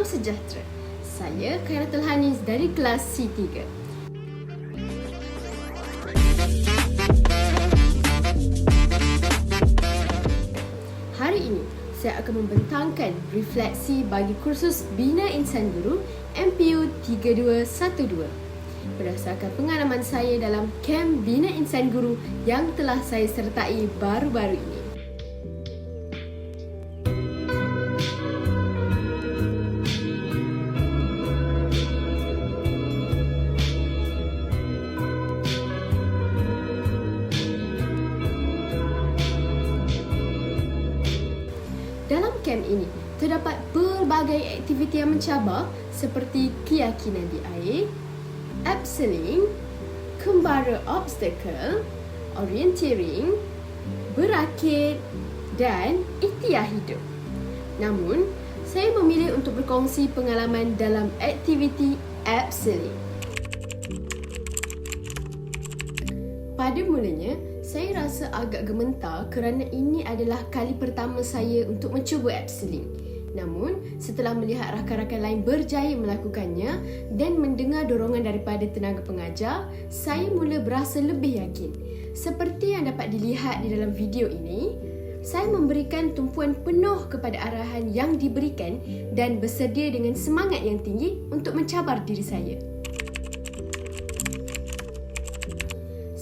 Salam sejahtera. Saya Khairatul Hanis dari kelas C3. Hari ini, saya akan membentangkan refleksi bagi kursus Bina Insan Guru MPU 3212 berdasarkan pengalaman saya dalam kem Bina Insan Guru yang telah saya sertai baru-baru ini. Kem ini, terdapat pelbagai aktiviti yang mencabar seperti keyakinan di air, abseiling, kembara obstacle, orienteering, berakit dan ikhtiar hidup. Namun, saya memilih untuk berkongsi pengalaman dalam aktiviti abseiling. Pada mulanya, saya rasa agak gementar kerana ini adalah kali pertama saya untuk mencuba abseiling. Namun, setelah melihat rakan-rakan lain berjaya melakukannya dan mendengar dorongan daripada tenaga pengajar, saya mula berasa lebih yakin. Seperti yang dapat dilihat di dalam video ini, saya memberikan tumpuan penuh kepada arahan yang diberikan dan bersedia dengan semangat yang tinggi untuk mencabar diri saya.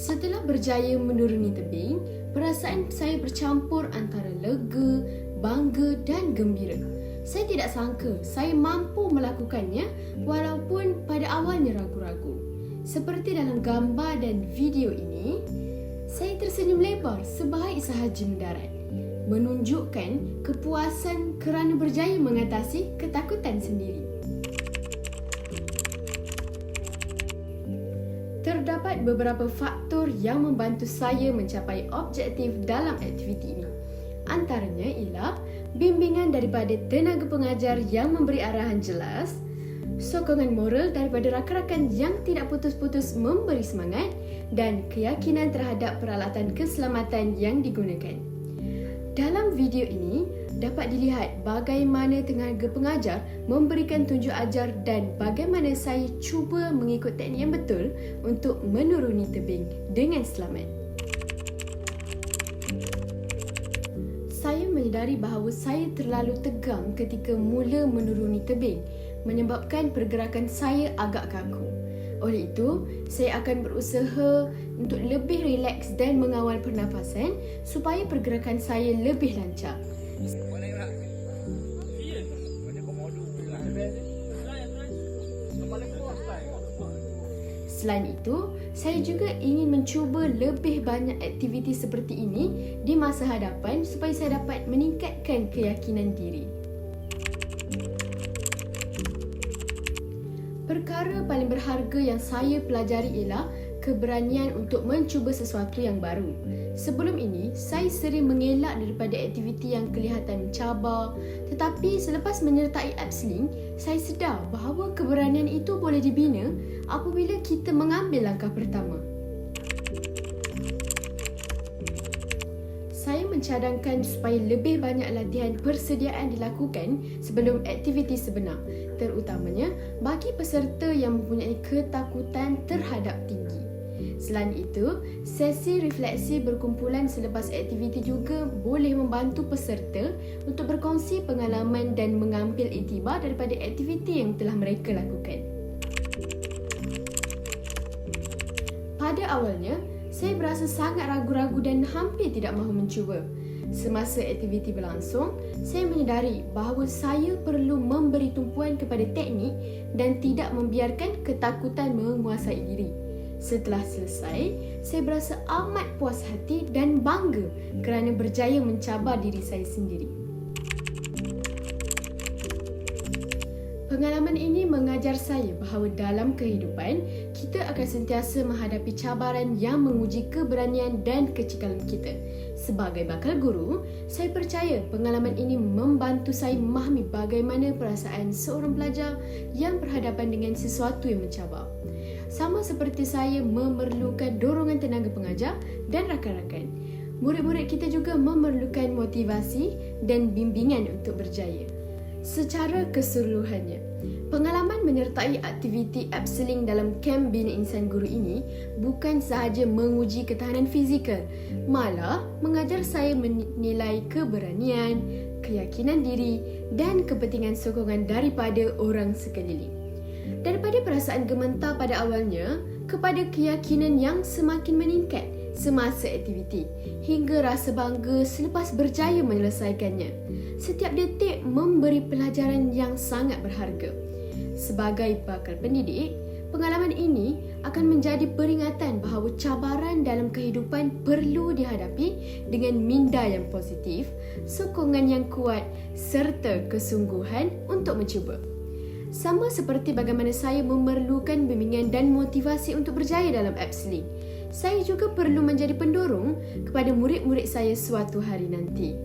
Setelah berjaya menuruni tebing, perasaan saya bercampur antara lega, bangga dan gembira. Saya tidak sangka saya mampu melakukannya walaupun pada awalnya ragu-ragu. Seperti dalam gambar dan video ini, saya tersenyum lebar sebahagia sahaja mendarat. Menunjukkan kepuasan kerana berjaya mengatasi ketakutan sendiri. Terdapat beberapa faktor yang membantu saya mencapai objektif dalam aktiviti ini. Antaranya ialah bimbingan daripada tenaga pengajar yang memberi arahan jelas, sokongan moral daripada rakan-rakan yang tidak putus-putus memberi semangat dan keyakinan terhadap peralatan keselamatan yang digunakan. Dalam video ini, dapat dilihat bagaimana tenaga pengajar memberikan tunjuk ajar dan bagaimana saya cuba mengikut teknik yang betul untuk menuruni tebing dengan selamat. Saya menyedari bahawa saya terlalu tegang ketika mula menuruni tebing menyebabkan pergerakan saya agak kaku. Oleh itu, saya akan berusaha untuk lebih rileks dan mengawal pernafasan supaya pergerakan saya lebih lancar. Selain itu, saya juga ingin mencuba lebih banyak aktiviti seperti ini di masa hadapan supaya saya dapat meningkatkan keyakinan diri. Perkara paling berharga yang saya pelajari ialah keberanian untuk mencuba sesuatu yang baru. Sebelum ini, saya sering mengelak daripada aktiviti yang kelihatan mencabar tetapi selepas menyertai Absling, saya sedar bahawa keberanian itu boleh dibina apabila kita mengambil langkah pertama. Mencadangkan supaya lebih banyak latihan persediaan dilakukan sebelum aktiviti sebenar, terutamanya bagi peserta yang mempunyai ketakutan terhadap tinggi. Selain itu, sesi refleksi berkumpulan selepas aktiviti juga boleh membantu peserta untuk berkongsi pengalaman dan mengambil iktibar daripada aktiviti yang telah mereka lakukan. Pada awalnya, saya berasa sangat ragu-ragu dan hampir tidak mahu mencuba. Semasa aktiviti berlangsung, saya menyedari bahawa saya perlu memberi tumpuan kepada teknik dan tidak membiarkan ketakutan menguasai diri. Setelah selesai, saya berasa amat puas hati dan bangga kerana berjaya mencabar diri saya sendiri. Pengalaman ini mengajar saya bahawa dalam kehidupan, kita akan sentiasa menghadapi cabaran yang menguji keberanian dan kecekalan kita. Sebagai bakal guru, saya percaya pengalaman ini membantu saya memahami bagaimana perasaan seorang pelajar yang berhadapan dengan sesuatu yang mencabar sama seperti saya memerlukan dorongan tenaga pengajar dan rakan-rakan. Murid-murid kita juga memerlukan motivasi dan bimbingan untuk berjaya. secara keseluruhannya. Pengalaman menyertai aktiviti Abseling dalam kem Bina Insan Guru ini bukan sahaja menguji ketahanan fizikal, malah mengajar saya menilai keberanian, keyakinan diri dan kepentingan sokongan daripada orang sekeliling. Daripada perasaan gementar pada awalnya kepada keyakinan yang semakin meningkat semasa aktiviti hingga rasa bangga selepas berjaya menyelesaikannya. Setiap detik memberi pelajaran yang sangat berharga. Sebagai bakal pendidik, pengalaman ini akan menjadi peringatan bahawa cabaran dalam kehidupan perlu dihadapi dengan minda yang positif, sokongan yang kuat serta kesungguhan untuk mencuba. Sama seperti bagaimana saya memerlukan bimbingan dan motivasi untuk berjaya dalam Absling, saya juga perlu menjadi pendorong kepada murid-murid saya suatu hari nanti.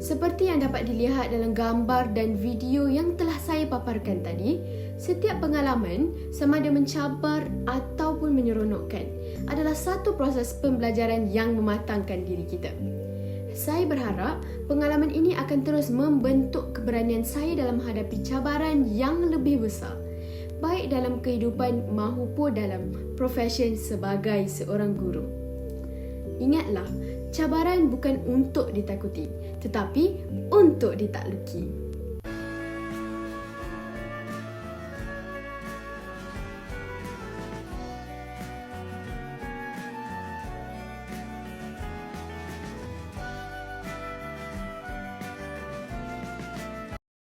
Seperti yang dapat dilihat dalam gambar dan video yang telah saya paparkan tadi, setiap pengalaman sama ada mencabar ataupun menyeronokkan adalah satu proses pembelajaran yang mematangkan diri kita. Saya berharap pengalaman ini akan terus membentuk keberanian saya dalam menghadapi cabaran yang lebih besar, baik dalam kehidupan maupun dalam profesi sebagai seorang guru. Ingatlah, cabaran bukan untuk ditakuti tetapi untuk ditakluki.